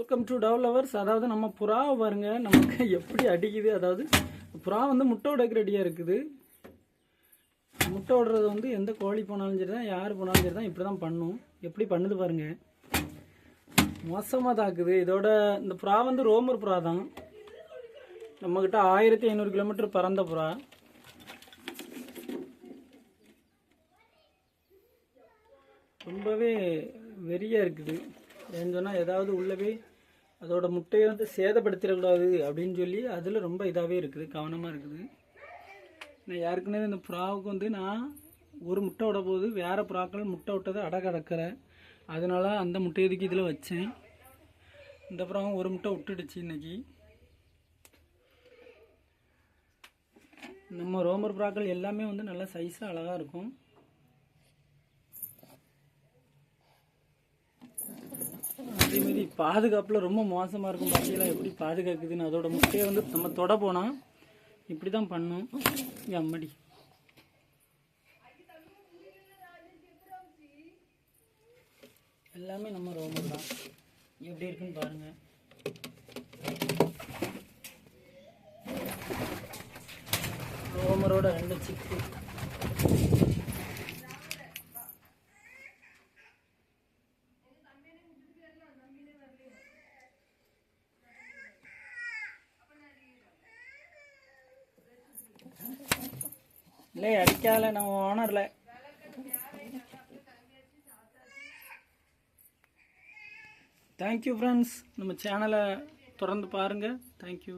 Welcome to டெவலவர்ஸ் அதாவது நம்ம புறாவை பாருங்க. நமக்கு எப்படி அடிக்குது? அதாவது புறா வந்து முட்டை உடைக்க ரெடியாக இருக்குது. முட்டை விடுறது வந்து எந்த கோழி போனாலும் சரி தான் யார் போனாலும் சரி தான் இப்படி தான் பண்ணும். எப்படி பண்ணுது பாருங்க. மோசமாக தாக்குது. இதோட இந்த புறா வந்து ரோமர் புறா தான். நம்மக்கிட்ட ஆயிரத்தி ஐநூறு கிலோமீட்டர் பறந்த புறா. ரொம்பவே வெறியாக இருக்குது. ஏன்னு சொன்னால் ஏதாவது உள்ளவே அதோட முட்டையை வந்து சேதப்படுத்திடக்கூடாது அப்படின்னு சொல்லி அதில் ரொம்ப இதாகவே இருக்குது கவனமாக இருக்குது. நான் ஏற்கனவே இந்த புறாவுக்கு வந்து நான் ஒரு முட்டை விட போது வேறு புறாக்கள் முட்டை விட்டதை அடை கடக்கிறேன் அதனால் அந்த முட்டையதுக்கு இதில் வச்சேன்? இந்த புறாவும் ஒரு முட்டை விட்டுடுச்சு இன்னைக்கு. நம்ம ரோமர் புறாக்கள் எல்லாமே வந்து நல்லா சைஸாக அழகாக இருக்கும். அதேமாரி பாதுகாப்பில் ரொம்ப மோசமாக இருக்கும். பார்த்தீங்களா எப்படி பாதுகாக்குதுன்னு அதோட முட்டையை வந்து நம்ம தொட போனால் இப்படி தான் பண்ணும் அம்மடி. எல்லாமே நம்ம ரோமர் தான். எப்படி இருக்குன்னு பாருங்கள் ரோமரோட ரெண்டு சிப்பு இல்லை அடிக்காதல நம்ம ஓனரில் தேங்க்யூ ஃப்ரெண்ட்ஸ் நம்ம சேனலை தொடர்ந்து பாருங்கள் தேங்க்யூ